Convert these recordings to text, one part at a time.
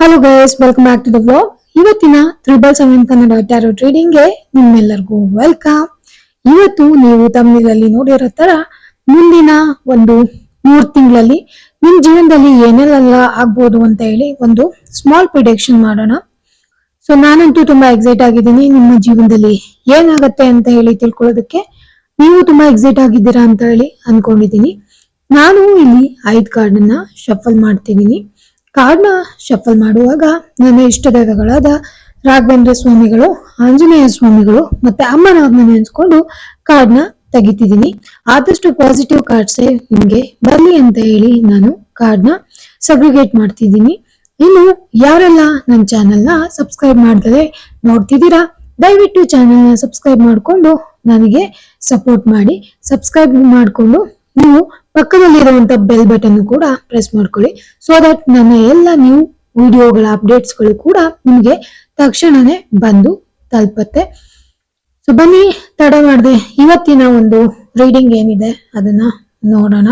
Hello guys welcome back to the blog ಇವತ್ತಿನ triple seven Kannada tarot ಟ್ರೇಡಿಂಗ್ಗೆ ನಿಮ್ಮೆಲ್ಲರಿಗೂ welcome ಇವತ್ತು ನೀವು ತಮಿಳಲ್ಲಿ ನೋಡಿರೋ ತರ ಮುಂದಿನ ಒಂದು ಮೂರ್ ತಿಂಗಳಲ್ಲಿ ನಿಮ್ ಜೀವನದಲ್ಲಿ ಏನೆಲ್ಲ ಆಗ್ಬೋದು ಅಂತ ಹೇಳಿ ಒಂದು ಸ್ಮಾಲ್ ಪ್ರಿಡಿಕ್ಷನ್ ಮಾಡೋಣ. ಸೊ ನಾನಂತೂ ತುಂಬಾ ಎಕ್ಸೈಟ್ ಆಗಿದ್ದೀನಿ ನಿಮ್ಮ ಜೀವನದಲ್ಲಿ ಏನಾಗತ್ತೆ ಅಂತ ಹೇಳಿ ತಿಳ್ಕೊಳ್ಳೋದಕ್ಕೆ. ನೀವು ತುಂಬಾ ಎಕ್ಸೈಟ್ ಆಗಿದ್ದೀರಾ ಅಂತ ಹೇಳಿ ಅನ್ಕೊಂಡಿದ್ದೀನಿ. ನಾನು ಇಲ್ಲಿ ಐದ್ ಕಾರ್ಡ್ ಅನ್ನ ಶಫಲ್ ಮಾಡ್ತಿದ್ದೀನಿ. ಕಾರ್ಡ್ನ ಶಫಲ್ ಮಾಡುವಾಗ ನನ್ನ ಇಷ್ಟ ದೈವಗಳಾದ ರಾಘವೇಂದ್ರ ಸ್ವಾಮಿಗಳು, ಆಂಜನೇಯ ಸ್ವಾಮಿಗಳು ಮತ್ತೆ ಅಮ್ಮನವ್ರನ್ನ ನೆನೆಸ್ಕೊಂಡು ಕಾರ್ಡ್ನ ತೆಗಿತಿದ್ದೀನಿ. ಆದಷ್ಟು ಪಾಸಿಟಿವ್ ಕಾರ್ಡ್ಸೇ ನಿಮ್ಗೆ ಬರಲಿ ಅಂತ ಹೇಳಿ ನಾನು ಕಾರ್ಡ್ನ ಸಗ್ರಿಗೇಟ್ ಮಾಡ್ತಿದ್ದೀನಿ. ಇನ್ನು ಯಾರೆಲ್ಲ ನನ್ನ ಚಾನೆಲ್ನ ಸಬ್ಸ್ಕ್ರೈಬ್ ಮಾಡ್ತಾರೆ ನೋಡ್ತಿದ್ದೀರಾ, ದಯವಿಟ್ಟು ಚಾನೆಲ್ನ ಸಬ್ಸ್ಕ್ರೈಬ್ ಮಾಡ್ಕೊಂಡು ನನಗೆ ಸಪೋರ್ಟ್ ಮಾಡಿ. ಸಬ್ಸ್ಕ್ರೈಬ್ ಮಾಡ್ಕೊಂಡು ನೀವು ಪಕ್ಕದಲ್ಲಿರುವಂತ ಬೆಲ್ ಬಟನ್ ಕೂಡ ಪ್ರೆಸ್ ಮಾಡ್ಕೊಳ್ಳಿ. ಸೊ ದಟ್ ನನ್ನ ಎಲ್ಲ ನ್ಯೂ ವಿಡಿಯೋಗಳ ಅಪ್ಡೇಟ್ಸ್ಗಳು ಕೂಡ ನಿಮಗೆ ತಕ್ಷಣನೇ ಬಂದು ತಲುಪತ್ತೆ. ಸೊ ಬನ್ನಿ, ತಡ ಮಾಡದೆ. ಇವತ್ತಿನ ಒಂದು ರೀಡಿಂಗ್ ಏನಿದೆ ಅದನ್ನ ನೋಡೋಣ.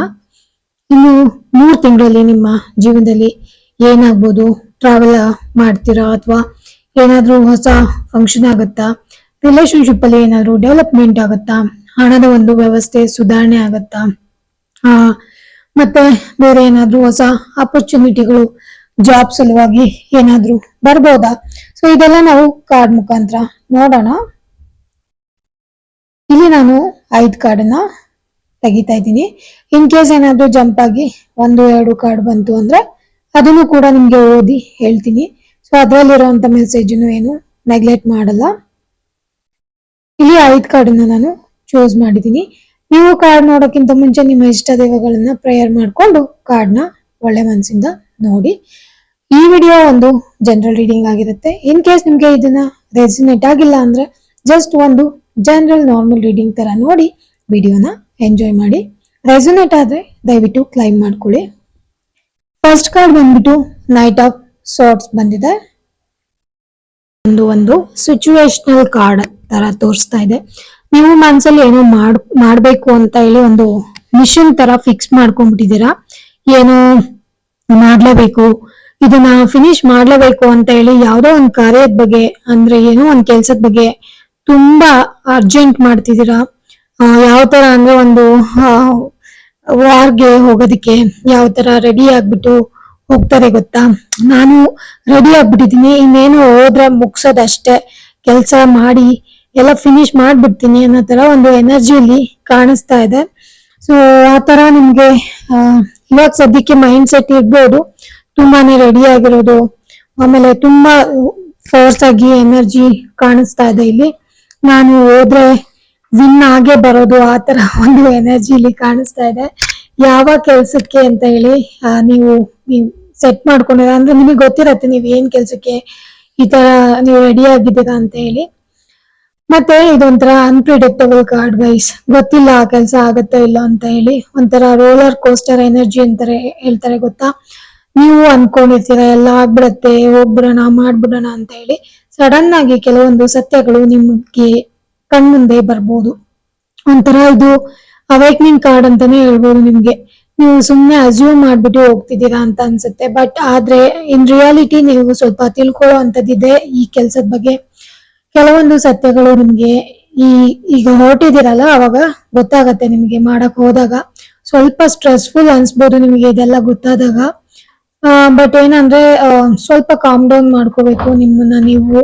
ಇನ್ನು ಮೂರು ತಿಂಗಳಲ್ಲಿ ನಿಮ್ಮ ಜೀವನದಲ್ಲಿ ಏನಾಗ್ಬೋದು? ಟ್ರಾವೆಲ್ ಮಾಡ್ತೀರಾ ಅಥವಾ ಏನಾದರೂ ಹೊಸ ಫಂಕ್ಷನ್ ಆಗುತ್ತಾ? ರಿಲೇಶನ್ಶಿಪ್ ಅಲ್ಲಿ ಏನಾದ್ರೂ ಡೆವಲಪ್ಮೆಂಟ್ ಆಗುತ್ತಾ? ಹಣದ ಒಂದು ವ್ಯವಸ್ಥೆ ಸುಧಾರಣೆ ಆಗುತ್ತಾ? ಮತ್ತೆ ಬೇರೆ ಏನಾದ್ರೂ ಹೊಸ ಆಪರ್ಚುನಿಟಿಗಳು ಜಾಬ್ ಸಲುವಾಗಿ ಏನಾದ್ರೂ ಬರ್ಬೋದಾ? ಸೊ ಇದೆಲ್ಲ ನಾವು ಕಾರ್ಡ್ ಮುಖಾಂತರ ನೋಡೋಣ. ಇಲ್ಲಿ ನಾನು ಐದ್ ಕಾರ್ಡನ್ನ ತೆಗಿತಾ ಇದ್ದೀನಿ. ಇನ್ ಕೇಸ್ ಏನಾದ್ರೂ ಜಂಪ್ ಆಗಿ ಒಂದು, ಎರಡು ಕಾರ್ಡ್ ಬಂತು ಅಂದ್ರೆ, ಅದನ್ನು ಕೂಡ ನಿಮ್ಗೆ ಓದಿ ಹೇಳ್ತೀನಿ. ಸೊ ಅದರಲ್ಲಿರುವಂತ ಮೆಸೇಜನ್ನು ಏನು ನೆಗ್ಲೆಕ್ಟ್ ಮಾಡಲ್ಲ. ಇಲ್ಲಿ ಐದ್ ಕಾರ್ಡನ್ನ ನಾನು ಚೂಸ್ ಮಾಡಿದ್ದೀನಿ. ನೀವು ಕಾರ್ಡ್ ನೋಡೋಕ್ಕಿಂತ ಮುಂಚೆ ನಿಮ್ಮ ಇಷ್ಟ ದೇವಗಳನ್ನು ಪ್ರೇಯರ್ ಮಾಡ್ಕೊಂಡು ಕಾರ್ಡ್ನ ಒಳ್ಳೆ ಮನಸ್ಸಿಂದ ನೋಡಿ. ಈ ವಿಡಿಯೋ ಒಂದು ಜನರಲ್ ರೀಡಿಂಗ್ ಆಗಿರುತ್ತೆ. ಇನ್ ಕೇಸ್ ನಿಮ್ಗೆ ಇದನ್ನ ರೆಸಿನೇಟ್ ಆಗಿಲ್ಲ ಅಂದ್ರೆ ಜಸ್ಟ್ ಒಂದು ಜನರಲ್ ನಾರ್ಮಲ್ ರೀಡಿಂಗ್ ತರ ನೋಡಿ ವಿಡಿಯೋನ ಎಂಜಾಯ್ ಮಾಡಿ. ರೆಸಿನೇಟ್ ಆದ್ರೆ ದಯವಿಟ್ಟು ಕ್ಲೈಮ್ ಮಾಡ್ಕೊಳ್ಳಿ. ಫಸ್ಟ್ ಕಾರ್ಡ್ ಬಂದ್ಬಿಟ್ಟು ನೈಟ್ ಆಫ್ ಸಾರ್ಟ್ಸ್ ಬಂದಿದೆ. ಒಂದು ಒಂದು ಸಿಚುವೇಶನಲ್ ಕಾರ್ಡ್ ತರ ತೋರಿಸ್ತಾ ಇದೆ. ನೀವು ಮನ್ಸಲ್ಲಿ ಏನೋ ಮಾಡ್, ಮಾಡ್ಬೇಕು ಅಂತ ಹೇಳಿ ಒಂದು ಮಿಷನ್ ತರ ಫಿಕ್ಸ್ ಮಾಡ್ಕೊಂಡ್ಬಿಟ್ಟಿದ್ದೀರಾ? ಏನೋ ಮಾಡ್ಲೇಬೇಕು. ಇದನ್ನ ಫಿನಿಶ್ ಮಾಡ್ಲೇಬೇಕು ಅಂತ ಹೇಳಿ ಯಾವ್ದೋ ಒಂದು ಕಾರ್ಯದ ಬಗ್ಗೆ ಅಂದ್ರೆ ಏನೋ ಒಂದು ಕೆಲ್ಸದ ಬಗ್ಗೆ ತುಂಬಾ ಅರ್ಜೆಂಟ್ ಮಾಡ್ತಿದ್ದೀರಾ? ಯಾವ ತರ ಅಂದ್ರೆ ಒಂದು ವಾರ್ಗೆ ಹೋಗೋದಕ್ಕೆ ಯಾವ ತರ ರೆಡಿ ಆಗ್ಬಿಟ್ಟು ಹೋಗ್ತಾರೆ ಗೊತ್ತಾ? ನಾನು ರೆಡಿ ಆಗ್ಬಿಟ್ಟಿದ್ದೀನಿ. ಇನ್ನೇನು ಹೋದ್ರೆ ಮುಗ್ಸೋದಷ್ಟೇ. ಕೆಲಸ ಮಾಡಿ ಎಲ್ಲ ಫಿನಿಶ್ ಮಾಡ್ಬಿಡ್ತೀನಿ ಅನ್ನೋ ತರ ಒಂದು ಎನರ್ಜಿಯಲ್ಲಿ ಕಾಣಿಸ್ತಾ ಇದೆ. ಸೊ ಆ ತರ ನಿಮ್ಗೆ ಇವಾಗ ಸದ್ಯಕ್ಕೆ ಮೈಂಡ್ ಸೆಟ್ ಇರ್ಬೋದು. ತುಂಬಾನೇ ರೆಡಿ ಆಗಿರೋದು. ಆಮೇಲೆ ತುಂಬಾ ಫೋರ್ಸ್ ಆಗಿ ಎನರ್ಜಿ ಕಾಣಿಸ್ತಾ ಇದೆ ಇಲ್ಲಿ. ನಾನು ಹೋದ್ರೆ ವಿನ್ ಆಗೇ ಬರೋದು ಆ ತರ ಒಂದು ಎನರ್ಜಿ ಇಲ್ಲಿ ಕಾಣಿಸ್ತಾ ಇದೆ. ಯಾವ ಕೆಲ್ಸಕ್ಕೆ ಅಂತ ಹೇಳಿ ನೀವು ನೀವು ಸೆಟ್ ಮಾಡ್ಕೊಂಡಿರ? ಅಂದ್ರೆ ನಿಮಗೆ ಗೊತ್ತಿರತ್ತೆ ನೀವು ಏನ್ ಕೆಲ್ಸಕ್ಕೆ ಈ ತರ ನೀವು ರೆಡಿ ಆಗಿದ್ದೀರಾ ಅಂತ ಹೇಳಿ. ಮತ್ತೆ ಇದೊಂಥರ ಅನ್ಪ್ರಿಡಿಕ್ಟಬಲ್ ಕಾರ್ಡ್ ಗೈಸ್ ಗೊತ್ತಿಲ್ಲ ಆ ಕೆಲಸ ಆಗತ್ತೋ ಇಲ್ಲ ಅಂತ ಹೇಳಿ ಒಂಥರ ರೋಲರ್ ಕೋಸ್ಟರ್ ಎನರ್ಜಿ ಅಂತಾರೆ ಹೇಳ್ತಾರೆ ಗೊತ್ತಾ? ನೀವು ಅನ್ಕೊಂಡಿರ್ತೀರ, ಎಲ್ಲ ಆಗ್ಬಿಡತ್ತೆ, ಹೋಗ್ಬಿಡೋಣ, ಮಾಡ್ಬಿಡೋಣ ಅಂತ ಹೇಳಿ ಸಡನ್ ಆಗಿ ಕೆಲವೊಂದು ಸತ್ಯಗಳು ನಿಮ್ಗೆ ಕಣ್ಮುಂದೆ ಬರ್ಬೋದು. ಒಂಥರ ಇದು ಅವೇಕ್ನಿಂಗ್ ಕಾರ್ಡ್ ಅಂತಾನೆ ಹೇಳ್ಬೋದು ನಿಮ್ಗೆ. ನೀವು ಸುಮ್ಮನೆ ಅಸ್ಯೂಮ್ ಮಾಡ್ಬಿಟ್ಟು ಹೋಗ್ತಿದ್ದೀರಾ ಅಂತ ಅನ್ಸುತ್ತೆ. ಬಟ್ ಆದ್ರೆ ಇನ್ ರಿಯಾಲಿಟಿ ನೀವು ಸ್ವಲ್ಪ ತಿಳ್ಕೊಳ್ಳೋ ಅಂತದ್ದಿದೆ ಈ ಕೆಲಸದ ಬಗ್ಗೆ. ಕೆಲವೊಂದು ಸತ್ಯಗಳು ನಿಮ್ಗೆ ಈ, ಈಗ ಹೊರಟಿದ್ದೀರಲ್ಲ ಅವಾಗ ಗೊತ್ತಾಗತ್ತೆ ನಿಮ್ಗೆ ಮಾಡಕ್ ಹೋದಾಗ. ಸ್ವಲ್ಪ ಸ್ಟ್ರೆಸ್ಫುಲ್ ಅನ್ಸ್ಬೋದು ನಿಮಗೆ ಇದೆಲ್ಲ ಗೊತ್ತಾದಾಗ. ಬಟ್ ಏನಂದ್ರೆ ಸ್ವಲ್ಪ ಕಾಮ್ ಡೌನ್ ಮಾಡ್ಕೋಬೇಕು ನಿಮ್ಮನ್ನ ನೀವು.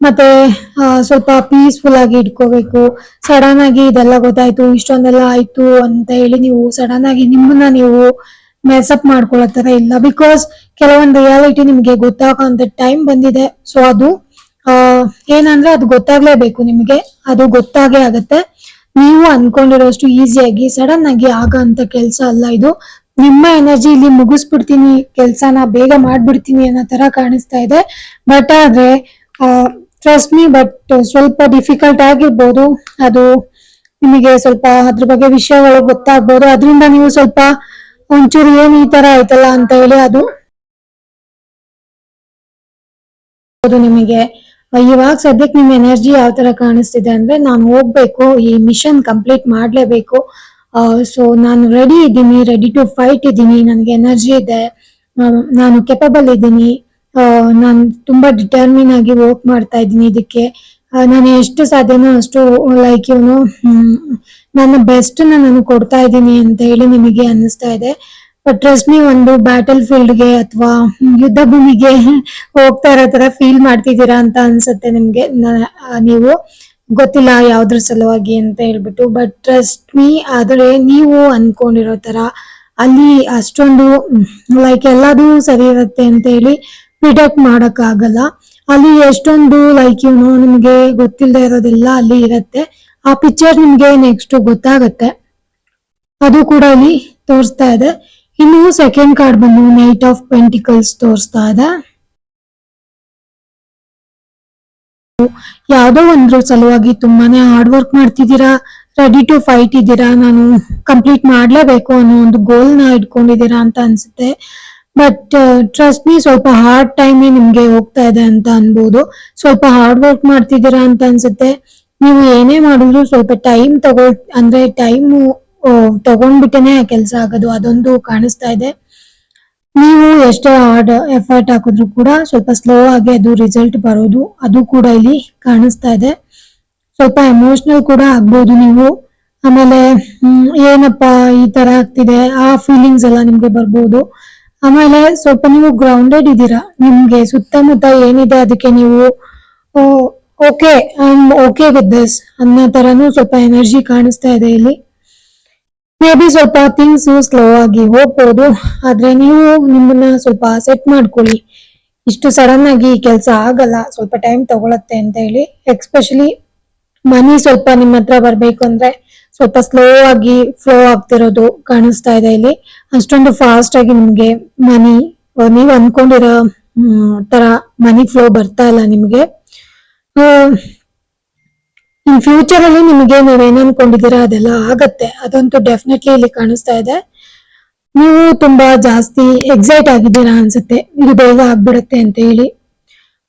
ಮತ್ತೆ ಸ್ವಲ್ಪ ಪೀಸ್ಫುಲ್ ಆಗಿ ಇಟ್ಕೋಬೇಕು. ಸಡನ್ ಆಗಿ ಇದೆಲ್ಲ ಗೊತ್ತಾಯ್ತು, ಇಷ್ಟೊಂದೆಲ್ಲ ಆಯ್ತು ಅಂತ ಹೇಳಿ ನೀವು ಸಡನ್ ಆಗಿ ನಿಮ್ಮನ್ನ ನೀವು ಮೆಸಪ್ ಮಾಡ್ಕೊಳ್ಳೋ ತರ ಇಲ್ಲ. ಬಿಕಾಸ್ ಕೆಲವೊಂದು ರಿಯಾಲಿಟಿ ನಿಮ್ಗೆ ಗೊತ್ತಾಗೋ ಅಂತ ಟೈಮ್ ಬಂದಿದೆ. ಸೊ ಅದು ಏನಂದ್ರೆ ಅದು ಗೊತ್ತಾಗ್ಲೇಬೇಕು ನಿಮಗೆ. ಅದು ಗೊತ್ತಾಗೇ ಆಗತ್ತೆ. ನೀವು ಅನ್ಕೊಂಡಿರೋಷ್ಟು ಈಸಿಯಾಗಿ, ಸಡನ್ ಆಗಿ ಆಗ ಅಂತ ಕೆಲ್ಸ ಅಲ್ಲ ಇದು. ನಿಮ್ಮ ಎನರ್ಜಿ ಇಲ್ಲಿ ಮುಗಿಸ್ಬಿಡ್ತೀನಿ, ಕೆಲ್ಸನ ಬೇಗ ಮಾಡ್ಬಿಡ್ತೀನಿ ಅನ್ನೋ ತರ ಕಾಣಿಸ್ತಾ ಇದೆ. ಬಟ್ ಆದ್ರೆ ಟ್ರಸ್ಟ್ ಮೀ ಬಟ್ ಸ್ವಲ್ಪ ಡಿಫಿಕಲ್ಟ್ ಆಗಿರ್ಬೋದು. ಅದು ನಿಮಗೆ ಸ್ವಲ್ಪ ಅದ್ರ ಬಗ್ಗೆ ವಿಷಯಗಳು ಗೊತ್ತಾಗ್ಬೋದು. ಅದರಿಂದ ನೀವು ಸ್ವಲ್ಪ ಒಂಚೂರು ಏನ್ ಈ ತರ ಆಯ್ತಲ್ಲ ಅಂತ ಹೇಳಿ ಅದು ನಿಮಗೆ ಇವಾಗ ಸದ್ಯಕ್ಕೆ ನಿಮ್ ಎನರ್ಜಿ ಯಾವ ತರ ಕಾಣಿಸ್ತಿದೆ ಅಂದ್ರೆ ನಾನು ಹೋಗ್ಬೇಕು, ಈ ಮಿಷನ್ ಕಂಪ್ಲೀಟ್ ಮಾಡ್ಲೇಬೇಕು. ಸೊ ನಾನು ರೆಡಿ ಇದ್ದೀನಿ ರೆಡಿ ಟು ಫೈಟ್ ಇದ್ದೀನಿ, ನನಗೆ ಎನರ್ಜಿ ಇದೆ. ನಾನು ಕೆಪಬಲ್ ಇದ್ದೀನಿ. ನಾನು ತುಂಬಾ ಡಿಟರ್ಮಿನ್ ಆಗಿ ವರ್ಕ್ ಮಾಡ್ತಾ ಇದ್ದೀನಿ ಇದಕ್ಕೆ. ನಾನು ಎಷ್ಟು ಸಾಧ್ಯನೋ ಅಷ್ಟು ಲೈಕ್ ಇವನು ನನ್ನ ಬೆಸ್ಟ್ ನಾನು ಕೊಡ್ತಾ ಇದ್ದೀನಿ ಅಂತ ಹೇಳಿ ನಿಮಗೆ ಅನ್ನಿಸ್ತಾ ಇದೆ. ಟ್ರಸ್ಟ್ ನೀವು ಒಂದು ಬ್ಯಾಟಲ್ ಫೀಲ್ಡ್ಗೆ ಅಥವಾ ಯುದ್ಧ ಭೂಮಿಗೆ ಹೋಗ್ತಾ ಇರೋ ತರ ಫೀಲ್ ಮಾಡ್ತಿದ್ದೀರಾ ಅಂತ ಅನ್ಸುತ್ತೆ ನಿಮ್ಗೆ. ನೀವು ಗೊತ್ತಿಲ್ಲ ಯಾವ್ದ್ರ ಸಲುವಾಗಿ ಅಂತ ಹೇಳ್ಬಿಟ್ಟು. ಬಟ್ ಟ್ರಸ್ಟ್ ಮೀ ಆದ್ರೆ ನೀವು ಅನ್ಕೊಂಡಿರೋ ತರ ಅಲ್ಲಿ ಅಷ್ಟೊಂದು ಲೈಕ್ ಎಲ್ಲದೂ ಸರಿ ಇರುತ್ತೆ ಅಂತ ಹೇಳಿ ಪಿಟಕ್ ಮಾಡಕ್ ಆಗಲ್ಲ ಅಲ್ಲಿ ಎಷ್ಟೊಂದು ಲೈಕ್ ಇವನು ನಿಮ್ಗೆ ಗೊತ್ತಿಲ್ಲದೆ ಇರೋದೆಲ್ಲ ಅಲ್ಲಿ ಇರತ್ತೆ. ಆ ಪಿಕ್ಚರ್ ನಿಮ್ಗೆ ನೆಕ್ಸ್ಟ್ ಗೊತ್ತಾಗತ್ತೆ. ಅದು ಕೂಡ ಇಲ್ಲಿ ತೋರಿಸ್ತಾ ಇದೆ. ಇನ್ನು ಸೆಕೆಂಡ್ ಕಾರ್ಡ್ ಬಂದು ನೈಟ್ ಆಫ್ ಪೆಂಟಿಕಲ್ಸ್ ತೋರಿಸ್ತಾ ಇದೆ. ಯಾವುದೋ ಒಂದ್ರ ಸಲುವಾಗಿ ತುಂಬಾನೇ ಹಾರ್ಡ್ ವರ್ಕ್ ಮಾಡ್ತಿದ್ದೀರಾ ರೆಡಿ ಟು ಫೈಟ್ ಇದ್ದೀರಾ, ನಾನು ಕಂಪ್ಲೀಟ್ ಮಾಡ್ಲೇಬೇಕು ಅನ್ನೋ ಒಂದು ಗೋಲ್ನ ಇಟ್ಕೊಂಡಿದ್ದೀರಾ ಅಂತ ಅನ್ಸುತ್ತೆ. ಬಟ್ ಟ್ರಸ್ಟ್ ಮೀ ಸ್ವಲ್ಪ ಹಾರ್ಡ್ ಟೈಮ್ ನಿಮ್ಗೆ ಹೋಗ್ತಾ ಇದೆ ಅಂತ ಅನ್ಬೋದು. ಸ್ವಲ್ಪ ಹಾರ್ಡ್ ವರ್ಕ್ ಮಾಡ್ತಿದ್ದೀರಾ ಅಂತ ಅನ್ಸುತ್ತೆ. ನೀವು ಏನೇ ಮಾಡಿದ್ರು ಸ್ವಲ್ಪ ಟೈಮ್ ತಗೊಳ್ ಅಂದ್ರೆ ಟೈಮ್ ತಗೊಂಡ್ಬಿಟ್ಟೆನೆ ಕೆಲಸ ಆಗೋದು, ಅದೊಂದು ಕಾಣಿಸ್ತಾ ಇದೆ. ನೀವು ಎಷ್ಟೇ ಹಾರ್ಡ್ ಎಫರ್ಟ್ ಹಾಕಿದ್ರು ಕೂಡ ಸ್ವಲ್ಪ ಸ್ಲೋ ಆಗಿ ಅದು ರಿಸಲ್ಟ್ ಬರೋದು, ಅದು ಕೂಡ ಇಲ್ಲಿ ಕಾಣಿಸ್ತಾ ಇದೆ. ಸ್ವಲ್ಪ ಎಮೋಷನಲ್ ಕೂಡ ಆಗ್ಬೋದು ನೀವು. ಆಮೇಲೆ ಏನಪ್ಪಾ ಈ ತರ ಆಗ್ತಿದೆ, ಆ ಫೀಲಿಂಗ್ಸ್ ಎಲ್ಲ ನಿಮ್ಗೆ ಬರ್ಬೋದು. ಆಮೇಲೆ ಸ್ವಲ್ಪ ನೀವು ಗ್ರೌಂಡೆಡ್ ಇದ್ದೀರಾ, ನಿಮ್ಗೆ ಸುತ್ತಮುತ್ತ ಏನಿದೆ ಅದಕ್ಕೆ ನೀವು okay I am okay with this ಅನ್ನೋ ತರನು ಸ್ವಲ್ಪ ಎನರ್ಜಿ ಕಾಣಿಸ್ತಾ ಇದೆ ಇಲ್ಲಿ. ಮೇ ಬಿ ಸ್ವಲ್ಪ ಥಿಂಗ್ಸ್ ಸ್ಲೋ ಆಗಿ ಹೋಗ್ಬೋದು. ಆದ್ರೆ ನೀವು ನಿಮ್ಮನ್ನ ಸ್ವಲ್ಪ ಸೆಟ್ ಮಾಡ್ಕೊಳ್ಳಿ. ಇಷ್ಟು ಸಡನ್ ಆಗಿ ಕೆಲಸ ಆಗಲ್ಲ. ಸ್ವಲ್ಪ ಟೈಮ್ ತಗೊಳತ್ತೆ ಅಂತ ಹೇಳಿ. ಎಕ್ಸ್ಪೆಷಲಿ ಮನಿ ಸ್ವಲ್ಪ ನಿಮ್ಮ ಹತ್ರ ಬರ್ಬೇಕು ಅಂದ್ರೆ ಸ್ವಲ್ಪ ಸ್ಲೋ ಆಗಿ ಫ್ಲೋ ಆಗ್ತಿರೋದು ಕಾಣಿಸ್ತಾ ಇದೆ ಇಲ್ಲಿ. ಅಷ್ಟೊಂದು ಫಾಸ್ಟ್ ಆಗಿ ನಿಮ್ಗೆ ಮನಿ, ನೀವು ಅನ್ಕೊಂಡಿರೋ ತರ ಮನಿ ಫ್ಲೋ ಬರ್ತಾ ಇಲ್ಲ ನಿಮ್ಗೆ. ಇನ್ ಫ್ಯೂಚರ್ ಅಲ್ಲಿ ನಿಮಗೆ ನೀವೇನ್ ಅನ್ಕೊಂಡಿದ್ದೀರಾ ಅದೆಲ್ಲ ಆಗತ್ತೆ. ಅದಂತೂ ಡೆಫಿನೆಟ್ಲಿ ಇಲ್ಲಿ ಕಾಣಿಸ್ತಾ ಇದೆ. ನೀವು ತುಂಬಾ ಜಾಸ್ತಿ ಎಕ್ಸೈಟ್ ಆಗಿದ್ದೀರಾ ಅನ್ಸುತ್ತೆ. ಇದು ಬೇಗ ಆಗ್ಬಿಡುತ್ತೆ ಅಂತ ಹೇಳಿ.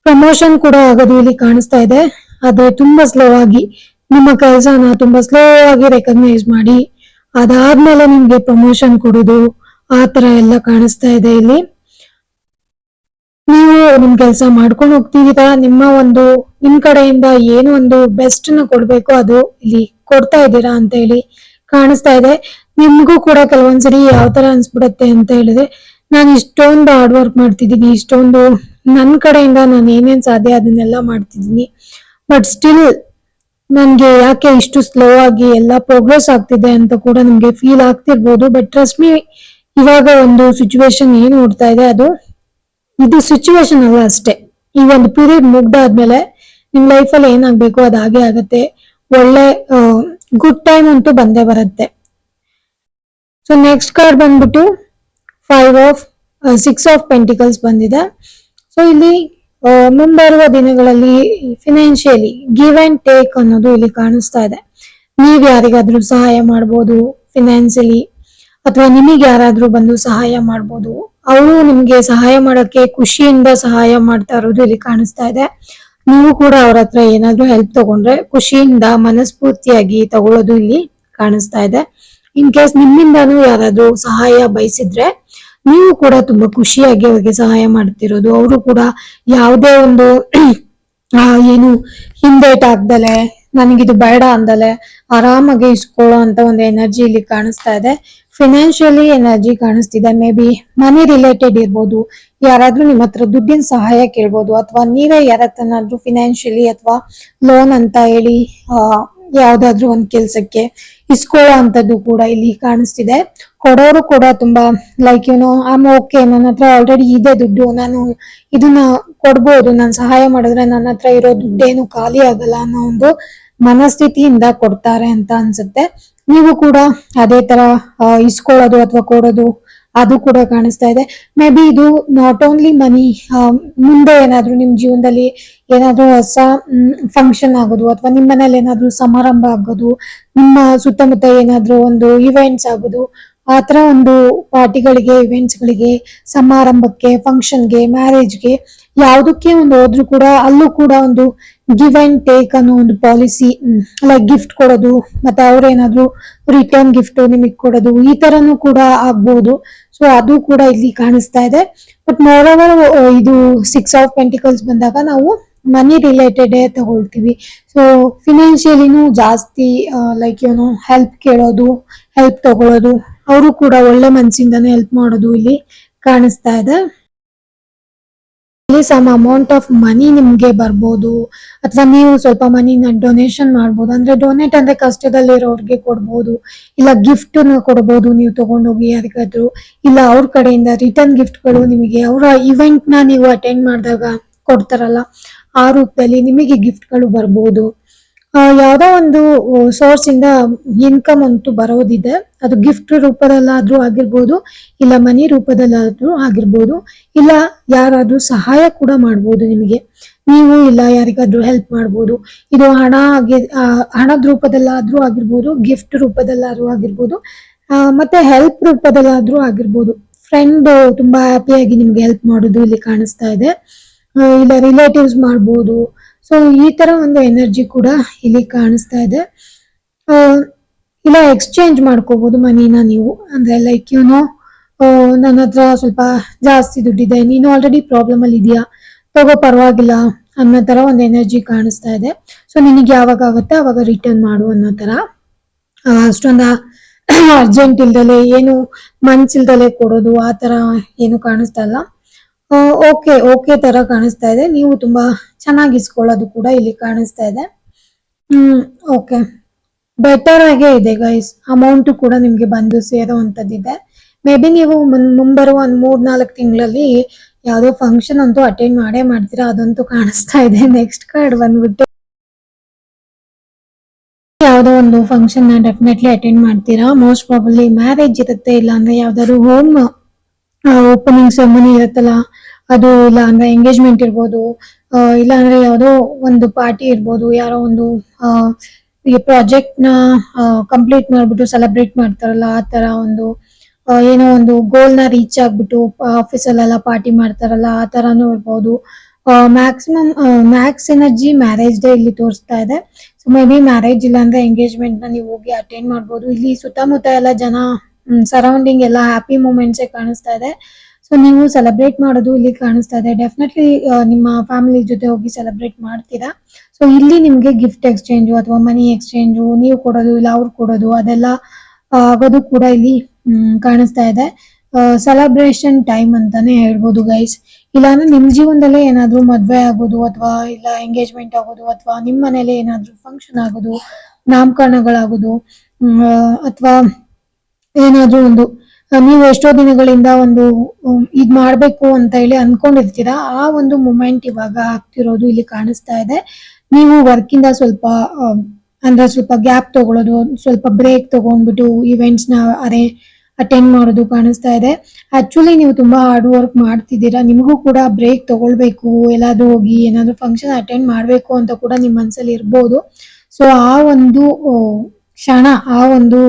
ಪ್ರಮೋಷನ್ ಕೂಡ ಆಗೋದು ಇಲ್ಲಿ ಕಾಣಿಸ್ತಾ ಇದೆ. ಆದ್ರೆ ತುಂಬಾ ಸ್ಲೋ ಆಗಿ, ನಿಮ್ಮ ಕೆಲಸನ ತುಂಬಾ ಸ್ಲೋ ಆಗಿ ರೆಕಗ್ನೈಸ್ ಮಾಡಿ, ಅದಾದ್ಮೇಲೆ ನಿಮ್ಗೆ ಪ್ರಮೋಷನ್ ಕೊಡೋದು ಆ ತರ ಎಲ್ಲ ಕಾಣಿಸ್ತಾ ಇದೆ ಇಲ್ಲಿ. ನೀವು ನಿಮ್ ಕೆಲಸ ಮಾಡ್ಕೊಂಡು ಹೋಗ್ತಿದ್ದೀರಾ ನಿಮ್ಮ ಒಂದು, ನಿಮ್ ಕಡೆಯಿಂದ ಏನು ಒಂದು ಬೆಸ್ಟ್ನ ಕೊಡ್ಬೇಕು ಅದು ಇಲ್ಲಿ ಕೊಡ್ತಾ ಇದ್ದೀರಾ ಅಂತ ಹೇಳಿ ಕಾಣಿಸ್ತಾ ಇದೆ. ನಿಮ್ಗೂ ಕೂಡ ಕೆಲವೊಂದ್ಸರಿ ಯಾವ ತರ ಅನ್ಸ್ಬಿಡತ್ತೆ ಅಂತ ಹೇಳಿದ್ರೆ, ನಾನು ಇಷ್ಟೊಂದು ಹಾರ್ಡ್ ವರ್ಕ್ ಮಾಡ್ತಿದ್ದೀನಿ, ಇಷ್ಟೊಂದು ನನ್ ಕಡೆಯಿಂದ ನಾನು ಏನೇನ್ ಸಾಧ್ಯ ಅದನ್ನೆಲ್ಲ ಮಾಡ್ತಿದ್ದೀನಿ. ಬಟ್ ಸ್ಟಿಲ್ ನನಗೆ ಯಾಕೆ ಇಷ್ಟು ಸ್ಲೋ ಆಗಿ ಎಲ್ಲ ಪ್ರೋಗ್ರೆಸ್ ಆಗ್ತಿದೆ ಅಂತ ಕೂಡ ನಿಮ್ಗೆ ಫೀಲ್ ಆಗ್ತಿರ್ಬೋದು. ಬಟ್ ಟ್ರಸ್ಟ್ ಮೀ ಇವಾಗ ಒಂದು ಸಿಚುವೇಶನ್ ಏನು ನೋಡ್ತಾ ಇದೆ, ಅದು ಇದು ಸಿಚುವೇಶನ್ ಅಲ್ಲ ಅಷ್ಟೇ. ಈ ಒಂದು ಪೀರಿಯಡ್ ಮುಗ್ದಾದ್ಮೇಲೆ ನಿಮ್ ಲೈಫ್ ಅಲ್ಲಿ ಏನಾಗ್ಬೇಕು ಅದು ಹಾಗೆ ಆಗತ್ತೆ. ಒಳ್ಳೆ ಗುಡ್ ಟೈಮ್ ಅಂತೂ ಬಂದೇ ಬರುತ್ತೆ. ಸೊ ನೆಕ್ಸ್ಟ್ ಕಾರ್ಡ್ ಬಂದ್ಬಿಟ್ಟು five of six of pentacles ಬಂದಿದೆ. ಸೊ ಇಲ್ಲಿ ಮುಂಬರುವ ದಿನಗಳಲ್ಲಿ ಫಿನಾನ್ಷಿಯಲಿ ಗಿವ್ ಅಂಡ್ ಟೇಕ್ ಅನ್ನೋದು ಇಲ್ಲಿ ಕಾಣಿಸ್ತಾ ಇದೆ. ನೀವ್ ಯಾರಿಗಾದ್ರೂ ಸಹಾಯ ಮಾಡ್ಬೋದು ಫಿನಾನ್ಸಿಯಲಿ ಅಥವಾ ನಿಮಗೆ ಯಾರಾದ್ರೂ ಬಂದು ಸಹಾಯ ಮಾಡ್ಬೋದು. ಅವರು ನಿಮ್ಗೆ ಸಹಾಯ ಮಾಡಕ್ಕೆ ಖುಷಿಯಿಂದ ಸಹಾಯ ಮಾಡ್ತಾ ಇರೋದು ಇಲ್ಲಿ ಕಾಣಿಸ್ತಾ ಇದೆ. ನೀವು ಕೂಡ ಅವ್ರ ಹತ್ರ ಏನಾದ್ರೂ ಹೆಲ್ಪ್ ತಗೊಂಡ್ರೆ ಖುಷಿಯಿಂದ ಮನಸ್ಫೂರ್ತಿಯಾಗಿ ತಗೊಳ್ಳೋದು ಇಲ್ಲಿ ಕಾಣಿಸ್ತಾ ಇದೆ. ಇನ್ ಕೇಸ್ ನಿಮ್ಮಿಂದಾನು ಯಾರಾದ್ರೂ ಸಹಾಯ ಬಯಸಿದ್ರೆ ನೀವು ಕೂಡ ತುಂಬಾ ಖುಷಿಯಾಗಿ ಅವ್ರಿಗೆ ಸಹಾಯ ಮಾಡ್ತಿರೋದು. ಅವರು ಕೂಡ ಯಾವುದೇ ಒಂದು ಏನು ಹಿಂದೇಟ್ ಆಗ್ದಲೆ ನನಗಿದು ಬೇಡ ಅಂದಲೆ, ಆರಾಮಾಗಿ ಇಸ್ಕೊಳ್ಳೋ ಅಂತ ಒಂದು ಎನರ್ಜಿ ಇಲ್ಲಿ ಕಾಣಿಸ್ತಾ ಇದೆ. ಫಿನಾನ್ಷಿಯಲಿ ಎನರ್ಜಿ ಕಾಣಿಸ್ತಿದೆ. ಮೇ ಬಿ ಮನಿ ರಿಲೇಟೆಡ್ ಇರ್ಬೋದು. ಯಾರಾದ್ರೂ ನಿಮ್ಮ ಹತ್ರ ದುಡ್ಡಿನ ಸಹಾಯ ಕೇಳ್ಬೋದು ಅಥವಾ ನೀವೇ ಯಾರ ಹತ್ರನಾದ್ರೂ ಫಿನಾನ್ಷಿಯಲಿ ಅಥವಾ ಲೋನ್ ಅಂತ ಹೇಳಿ ಯಾವ್ದಾದ್ರು ಒಂದ್ ಕೆಲ್ಸಕ್ಕೆ ಇಸ್ಕೊಳ್ಳೋ ಅಂತದ್ದು ಕೂಡ ಇಲ್ಲಿ ಕಾಣಿಸ್ತಿದೆ. ಕೊಡೋರು ಕೂಡ ತುಂಬಾ ಲೈಕ್ ಏನೋ ಆಮ್ ಓಕೆ ನನ್ನ ಹತ್ರ ಆಲ್ರೆಡಿ ಇದೆ ದುಡ್ಡು, ನಾನು ಇದನ್ನ ಕೊಡ್ಬೋದು, ನಾನು ಸಹಾಯ ಮಾಡಿದ್ರೆ ನನ್ನ ಹತ್ರ ಇರೋ ದುಡ್ಡೇನು ಖಾಲಿ ಆಗಲ್ಲ ಅನ್ನೋ ಒಂದು ಮನಸ್ಥಿತಿಯಿಂದ ಕೊಡ್ತಾರೆ ಅಂತ ಅನ್ಸುತ್ತೆ. ನೀವು ಕೂಡ ಅದೇ ತರ ಇಸ್ಕೊಳ್ಳೋದು ಅಥವಾ ಕೊಡೋದು ಅದು ಕೂಡ ಕಾಣಿಸ್ತಾ ಇದೆ. ಮೇ ಬಿ ಇದು ನಾಟ್ ಓನ್ಲಿ ಮನಿ ಮುಂದೆ ಏನಾದ್ರು ನಿಮ್ ಜೀವನದಲ್ಲಿ ಏನಾದ್ರು ಹೊಸ ಫಂಕ್ಷನ್ ಆಗೋದು ಅಥವಾ ನಿಮ್ಮ ಮನೇಲಿ ಏನಾದ್ರು ಸಮಾರಂಭ ಆಗೋದು, ನಿಮ್ಮ ಸುತ್ತಮುತ್ತ ಏನಾದ್ರು ಒಂದು ಇವೆಂಟ್ಸ್ ಆಗೋದು, ಆ ತರ ಒಂದು ಪಾರ್ಟಿಗಳಿಗೆ ಗಳಿಗೆ ಸಮಾರಂಭಕ್ಕೆ ಫಂಕ್ಷನ್ಗೆ ಮ್ಯಾರೇಜ್ಗೆ ಯಾವುದಕ್ಕೆ ಒಂದು ಹೋದ್ರು ಕೂಡ ಅಲ್ಲೂ ಕೂಡ ಒಂದು ಗಿವ್ ಅಂಡ್ ಟೇಕ್ ಅನ್ನೋ ಒಂದು ಪಾಲಿಸಿ ಲೈಕ್ ಗಿಫ್ಟ್ ಕೊಡೋದು, ಮತ್ತೆ ಅವ್ರೇನಾದ್ರು ರಿಟರ್ನ್ ಗಿಫ್ಟ್ ನಿಮಗೆ ಕೊಡೋದು, ಈ ತರನು ಕೂಡ ಆಗ್ಬಹುದು ಸೊ ಅದು ಕೂಡ ಇಲ್ಲಿ ಕಾಣಿಸ್ತಾ ಇದೆ. ಬಟ್ ಮೋರ್ ಓವರ್ ಇದು ಸಿಕ್ಸ್ ಆಫ್ ಪೆಂಟಿಕಲ್ಸ್ ಬಂದಾಗ ನಾವು ಮನಿ ರಿಲೇಟೆಡ್ ತಗೊಳ್ತೀವಿ. ಸೊ ಫಿನಾನ್ಷಿಯಲಿನೂ ಜಾಸ್ತಿ ಲೈಕ್ ಏನು ಹೆಲ್ಪ್ ಕೇಳೋದು ಹೆಲ್ಪ್ ತಗೊಳ್ಳೋದು ಅವರು ಕೂಡ ಒಳ್ಳೆ ಮನಸ್ಸಿಂದಾನೆ ಹೆಲ್ಪ್ ಮಾಡೋದು ಇಲ್ಲಿ ಕಾಣಿಸ್ತಾ ಇದೆ. ಇಲ್ಲಿ ಸಮ್ ಅಮೌಂಟ್ ಆಫ್ ಮನಿ ನಿಮ್ಗೆ ಬರ್ಬೋದು. ಅಥವಾ ನೀವು ಸ್ವಲ್ಪ ಮನಿನ ಡೊನೇಷನ್ ಮಾಡ್ಬೋದು. ಅಂದ್ರೆ ಡೊನೇಟ್ ಅಂದ್ರೆ ಕಷ್ಟದಲ್ಲಿರೋರ್ಗೆ ಕೊಡ್ಬೋದು. ಇಲ್ಲ ಗಿಫ್ಟ್ ಕೊಡ್ಬೋದು ನೀವು ತಗೊಂಡೋಗಿ ಯಾರಿಗಾದ್ರು. ಇಲ್ಲ ಅವ್ರ ಕಡೆಯಿಂದ ರಿಟರ್ನ್ ಗಿಫ್ಟ್ಗಳು ನಿಮಗೆ ಅವರ ಇವೆಂಟ್ನ ನೀವು ಅಟೆಂಡ್ ಮಾಡಿದಾಗ ಕೊಡ್ತಾರಲ್ಲ, ಆ ರೂಪದಲ್ಲಿ ನಿಮಗೆ ಗಿಫ್ಟ್ಗಳು ಬರ್ಬೋದು. ಯಾವ್ದೋ ಒಂದು ಸೋರ್ಸ್ ಇಂದ ಇನ್ಕಮ್ ಅಂತೂ ಬರೋದಿದೆ. ಅದು ಗಿಫ್ಟ್ ರೂಪದಲ್ಲಾದ್ರೂ ಆಗಿರ್ಬೋದು, ಇಲ್ಲ ಮನಿ ರೂಪದಲ್ಲಾದ್ರೂ ಆಗಿರ್ಬೋದು, ಇಲ್ಲ ಯಾರಾದ್ರೂ ಸಹಾಯ ಕೂಡ ಮಾಡ್ಬೋದು ನಿಮಗೆ. ನೀವು ಇಲ್ಲ ಯಾರಿಗಾದ್ರೂ ಹೆಲ್ಪ್ ಮಾಡ್ಬೋದು. ಇದು ಹಣ ಆಗಿ ಹಣದ ರೂಪದಲ್ಲಾದ್ರೂ ಆಗಿರ್ಬೋದು ಗಿಫ್ಟ್ ರೂಪದಲ್ಲಾದ್ರೂ ಆಗಿರ್ಬೋದು ಮತ್ತೆ ಹೆಲ್ಪ್ ರೂಪದಲ್ಲಾದ್ರೂ ಆಗಿರ್ಬೋದು. ಫ್ರೆಂಡ್ ತುಂಬಾ ಹ್ಯಾಪಿಯಾಗಿ ನಿಮ್ಗೆ ಹೆಲ್ಪ್ ಮಾಡೋದು ಇಲ್ಲಿ ಕಾಣಿಸ್ತಾ ಇದೆ. ಇಲ್ಲ ರಿಲೇಟಿವ್ಸ್ ಮಾಡ್ಬೋದು. ಸೊ ಈ ತರ ಒಂದು ಎನರ್ಜಿ ಕೂಡ ಇಲ್ಲಿ ಕಾಣಿಸ್ತಾ ಇದೆ. ಇಲ್ಲ ಎಕ್ಸ್ಚೇಂಜ್ ಮಾಡ್ಕೋಬಹುದು ಮನಿನ ನೀವು. ಅಂದ್ರೆ ಲೈಕ್ ಇವನು ನನ್ನ ಹತ್ರ ಸ್ವಲ್ಪ ಜಾಸ್ತಿ ದುಡ್ಡಿದೆ. ನೀನು ಆಲ್ರೆಡಿ ಪ್ರಾಬ್ಲಮ್ ಅಲ್ಲಿ ಇದೆಯಾ? ತಗೋ, ಪರವಾಗಿಲ್ಲ. ಅನ್ನೋ ತರ ಒಂದು ಎನರ್ಜಿ ಕಾಣಿಸ್ತಾ ಇದೆ. ಸೊ ನಿನಗೆ ಯಾವಾಗ ಆಗುತ್ತೆ, ಅವಾಗ ರಿಟರ್ನ್ ಮಾಡು ಅನ್ನೋ ತರ. ಅಷ್ಟೊಂದ ಅರ್ಜೆಂಟ್ ಇಲ್ದಲೆ, ಏನು ಮನ್ಸಿಲ್ದಲೆ ಕೊಡೋದು, ಆ ತರ ಏನು ಕಾಣಿಸ್ತಾ ಇಲ್ಲ. ಓಕೆ ಓಕೆ ತರ ಕಾಣಿಸ್ತಾ ಇದೆ. ನೀವು ತುಂಬಾ ಚೆನ್ನಾಗಿ ಇಸ್ಕೊಳ್ಳೋದು ಕೂಡ ಇಲ್ಲಿ ಕಾಣಿಸ್ತಾ ಇದೆ. ಹ್ಮ್ ಓಕೆ ಬೆಟರ್ ಆಗೇ ಇದೆ ಗೈಸ್ ಅಮೌಂಟ್ ಕೂಡ ನಿಮ್ಗೆ ಬಂದು ಸೇರುವಂತದ್ದಿದೆ ಮೇ ಬಿ ನೀವು ಮುಂಬರುವ ಒಂದ್ ಮೂರ್ ನಾಲ್ಕು ತಿಂಗಳಲ್ಲಿ ಯಾವ್ದೋ ಫಂಕ್ಷನ್ ಅಂತೂ ಅಟೆಂಡ್ ಮಾಡೇ ಮಾಡ್ತೀರಾ, ಅದಂತೂ ಕಾಣಿಸ್ತಾ ಇದೆ. ನೆಕ್ಸ್ಟ್ ಕಾರ್ಡ್ ಬಂದ್ಬಿಟ್ಟು ಯಾವ್ದೋ ಒಂದು ಫಂಕ್ಷನ್ನ ಡೆಫಿನೆಟ್ಲಿ ಅಟೆಂಡ್ ಮಾಡ್ತೀರಾ. ಮೋಸ್ಟ್ ಪ್ರಾಬಲಿ ಮ್ಯಾರೇಜ್ ಇರುತ್ತೆ ಇಲ್ಲ ಅಂದ್ರೆ ಯಾವ್ದಾದ್ರು ಹೋಮ್ ಓಪನಿಂಗ್ ಸೆರೆಮನಿ ಇರುತ್ತಲ್ಲ ಅದು ಇಲ್ಲ ಅಂದ್ರೆ ಎಂಗೇಜ್ಮೆಂಟ್ ಇರ್ಬೋದು ಇಲ್ಲ ಅಂದ್ರೆ ಯಾವುದೋ ಒಂದು ಪಾರ್ಟಿ ಇರ್ಬೋದು, ಯಾರೋ ಒಂದು ಈ ಪ್ರಾಜೆಕ್ಟ್ನ ಕಂಪ್ಲೀಟ್ ಮಾಡ್ಬಿಟ್ಟು ಸೆಲೆಬ್ರೇಟ್ ಮಾಡ್ತಾರಲ್ಲ, ಆ ತರ ಒಂದು ಏನೋ ಒಂದು ಗೋಲ್ನ ರೀಚ್ ಆಗ್ಬಿಟ್ಟು ಆಫೀಸಲ್ಲೆಲ್ಲ ಪಾರ್ಟಿ ಮಾಡ್ತಾರಲ್ಲ, ಆ ತರಾನು ಇರ್ಬೋದು. Maximum max energy marriage day ಇಲ್ಲಿ ತೋರಿಸ್ತಾ ಇದೆ. ಸೊ ಮೇ ಬಿ ಮ್ಯಾರೇಜ್ ಇಲ್ಲ ಅಂದ್ರೆ ಎಂಗೇಜ್ಮೆಂಟ್ನ ನೀವು ಹೋಗಿ ಅಟೆಂಡ್ ಮಾಡ್ಬೋದು. ಇಲ್ಲಿ ಸುತ್ತಮುತ್ತ ಎಲ್ಲ ಜನ ಸರೌಂಡಿಂಗ್ ಎಲ್ಲ ಹ್ಯಾಪಿ ಮೂಮೆಂಟ್ಸೇ ಕಾಣಿಸ್ತಾ ಇದೆ. ಸೊ ನೀವು ಸೆಲೆಬ್ರೇಟ್ ಮಾಡೋದು ಇಲ್ಲಿ ಕಾಣಿಸ್ತಾ ಇದೆ. ಡೆಫಿನೆಟ್ಲಿ ನಿಮ್ಮ ಫ್ಯಾಮಿಲಿ ಜೊತೆ ಹೋಗಿ ಸೆಲೆಬ್ರೇಟ್ ಮಾಡ್ತೀರಾ? ಸೊ ಇಲ್ಲಿ ನಿಮಗೆ ಗಿಫ್ಟ್ ಎಕ್ಸ್ಚೇಂಜು ಅಥವಾ ಮನಿ ಎಕ್ಸ್ಚೇಂಜು ನೀವು ಕೊಡೋದು ಇಲ್ಲ ಅವ್ರು ಕೊಡೋದು, ಅದೆಲ್ಲ ಆಗೋದು ಕೂಡ ಇಲ್ಲಿ ಕಾಣಿಸ್ತಾ ಇದೆ. ಸೆಲೆಬ್ರೇಷನ್ ಟೈಮ್ ಅಂತಾನೆ ಹೇಳ್ಬೋದು ಗೈಸ್ ಇಲ್ಲಾಂದ್ರೆ ನಿಮ್ಮ ಜೀವನದಲ್ಲೇ ಏನಾದರೂ ಮದುವೆ ಆಗೋದು ಅಥವಾ ಇಲ್ಲ ಎಂಗೇಜ್ಮೆಂಟ್ ಆಗೋದು ಅಥವಾ ನಿಮ್ಮ ಮನೇಲೆ ಏನಾದರೂ ಫಂಕ್ಷನ್ ಆಗೋದು, ನಾಮಕರಣಗಳಾಗೋದು ಅಥವಾ ಏನಾದರೂ ಒಂದು ನೀವು ಎಷ್ಟೋ ದಿನಗಳಿಂದ ಒಂದು ಇದ್ ಮಾಡ್ಬೇಕು ಅಂತ ಹೇಳಿ ಅನ್ಕೊಂಡಿರ್ತೀರಾ? ಆ ಒಂದು ಮೂಮೆಂಟ್ ಇವಾಗ ಆಗ್ತಿರೋದು ಇಲ್ಲಿ ಕಾಣಿಸ್ತಾ ಇದೆ. ನೀವು ವರ್ಕ್ ಇಂದ ಸ್ವಲ್ಪ ಅಂದ್ರೆ ಸ್ವಲ್ಪ ಗ್ಯಾಪ್ ತಗೊಳ್ಳೋದು ಸ್ವಲ್ಪ ಬ್ರೇಕ್ ತಗೊಂಡ್ಬಿಟ್ಟು ಇವೆಂಟ್ಸ್ನ ಅರೆ ಅಟೆಂಡ್ ಮಾಡೋದು ಕಾಣಿಸ್ತಾ ಇದೆ. ಆಕ್ಚುಲಿ ನೀವು ತುಂಬಾ ಹಾರ್ಡ್ ವರ್ಕ್ ಮಾಡ್ತಿದ್ದೀರಾ. ನಿಮಗೂ ಕೂಡ ಬ್ರೇಕ್ ತಗೊಳ್ಬೇಕು. ಎಲ್ಲಾದ್ರೂ ಹೋಗಿ ಏನಾದ್ರು ಫಂಕ್ಷನ್ ಅಟೆಂಡ್ ಮಾಡಬೇಕು ಅಂತ ಕೂಡ ನಿಮ್ಮ ಮನ್ಸಲ್ಲಿ ಇರ್ಬೋದು. ಸೊ ಆ ಒಂದು ಕ್ಷಣ ಆ ಒಂದು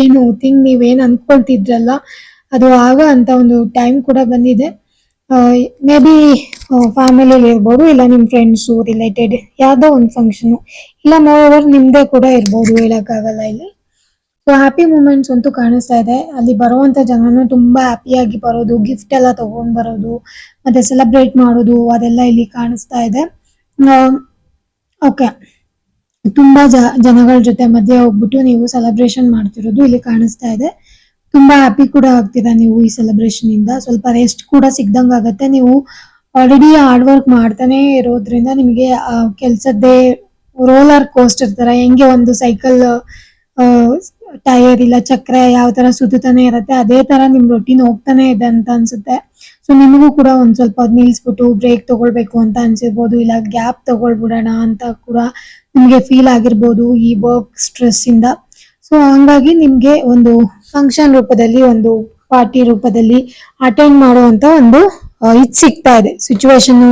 ಏನು ಥಿಂಗ್ ನೀವೇನು ಅನ್ಕೊಳ್ತಿದ್ರಲ್ಲ, ಅದು ಆಗ ಅಂತ ಒಂದು ಟೈಮ್ ಕೂಡ ಬಂದಿದೆ. ಮೇ ಬಿ ಫ್ಯಾಮಿಲಿಲಿ ಇರ್ಬೋದು, ಇಲ್ಲ ನಿಮ್ಮ ಫ್ರೆಂಡ್ಸು ರಿಲೇಟೆಡ್ ಯಾವುದೋ ಒಂದು ಫಂಕ್ಷನ್ ಇಲ್ಲ ಮೋರ್ ನಿಮ್ಮದೇ ಕೂಡ ಇರ್ಬೋದು ಹೇಳೋಕ್ಕಾಗಲ್ಲ ಇಲ್ಲಿ. ಸೊ ಹ್ಯಾಪಿ ಮೂಮೆಂಟ್ಸ್ ಅಂತೂ ಕಾಣಿಸ್ತಾ ಇದೆ. ಅಲ್ಲಿ ಬರುವಂಥ ಜನನು ತುಂಬಾ ಹ್ಯಾಪಿಯಾಗಿ ಬರೋದು ಗಿಫ್ಟ್ ಎಲ್ಲ ತೊಗೊಂಡು ಬರೋದು, ಮತ್ತೆ ಸೆಲೆಬ್ರೇಟ್ ಮಾಡೋದು, ಅದೆಲ್ಲ ಇಲ್ಲಿ ಕಾಣಿಸ್ತಾ ಇದೆ. ಓಕೆ ತುಂಬಾ ಜನಗಳ ಜೊತೆ ಮಧ್ಯ ಹೋಗ್ಬಿಟ್ಟು ನೀವು ಸೆಲೆಬ್ರೇಷನ್ ಮಾಡ್ತಿರೋದು ಇಲ್ಲಿ ಕಾಣಿಸ್ತಾ ಇದೆ. ತುಂಬಾ ಹ್ಯಾಪಿ ಕೂಡ ಆಗ್ತೀರಾ ನೀವು ಈ ಸೆಲೆಬ್ರೇಷನ್ ಇಂದ? ಸ್ವಲ್ಪ ರೆಸ್ಟ್ ಕೂಡ ಸಿಗ್ದಂಗ ಆಗತ್ತೆ. ನೀವು ಆಲ್ರೆಡಿ ಹಾರ್ಡ್ ವರ್ಕ್ ಮಾಡ್ತಾನೆ ಇರೋದ್ರಿಂದ ನಿಮಗೆ ಕೆಲ್ಸದ್ದೇ ರೋಲರ್ ಕೋಸ್ಟರ್ ತರ ಹೆಂಗೆ ಒಂದು ಸೈಕಲ್ ಟೈರ್ ಇಲ್ಲ, ಚಕ್ರ ಯಾವ ತರ ಸುತ್ತಾನೆ ಇರತ್ತೆ, ಅದೇ ತರ ನಿಮ್ ರೊಟೀನ್ ಹೋಗ್ತಾನೆ ಇದೆ ಅಂತ ಅನ್ಸುತ್ತೆ. ಸೊ ನಿಮಗೂ ಕೂಡ ಒಂದ್ ಸ್ವಲ್ಪ ನಿಲ್ಸ್ಬಿಟ್ಟು ಬ್ರೇಕ್ ತಗೊಳ್ಬೇಕು ಅಂತ ಅನ್ಸಿರ್ಬೋದು, ಇಲ್ಲ ಗ್ಯಾಪ್ ತಗೊಳ್ಬಿಡೋಣ ಅಂತ ಕೂಡ ನಿಮ್ಗೆ ಫೀಲ್ ಆಗಿರ್ಬೋದು ಈ ವರ್ಕ್ ಸ್ಟ್ರೆಸ್ ಇಂದ. ಸೊ ಹಂಗಾಗಿ ನಿಮ್ಗೆ ಒಂದು ಫಂಕ್ಷನ್ ರೂಪದಲ್ಲಿ, ಒಂದು ಪಾರ್ಟಿ ರೂಪದಲ್ಲಿ ಅಟೆಂಡ್ ಮಾಡುವಂತ ಒಂದು ಇದ್ ಸಿಗ್ತಾ ಇದೆ. ಸಿಚುವೇಶನ್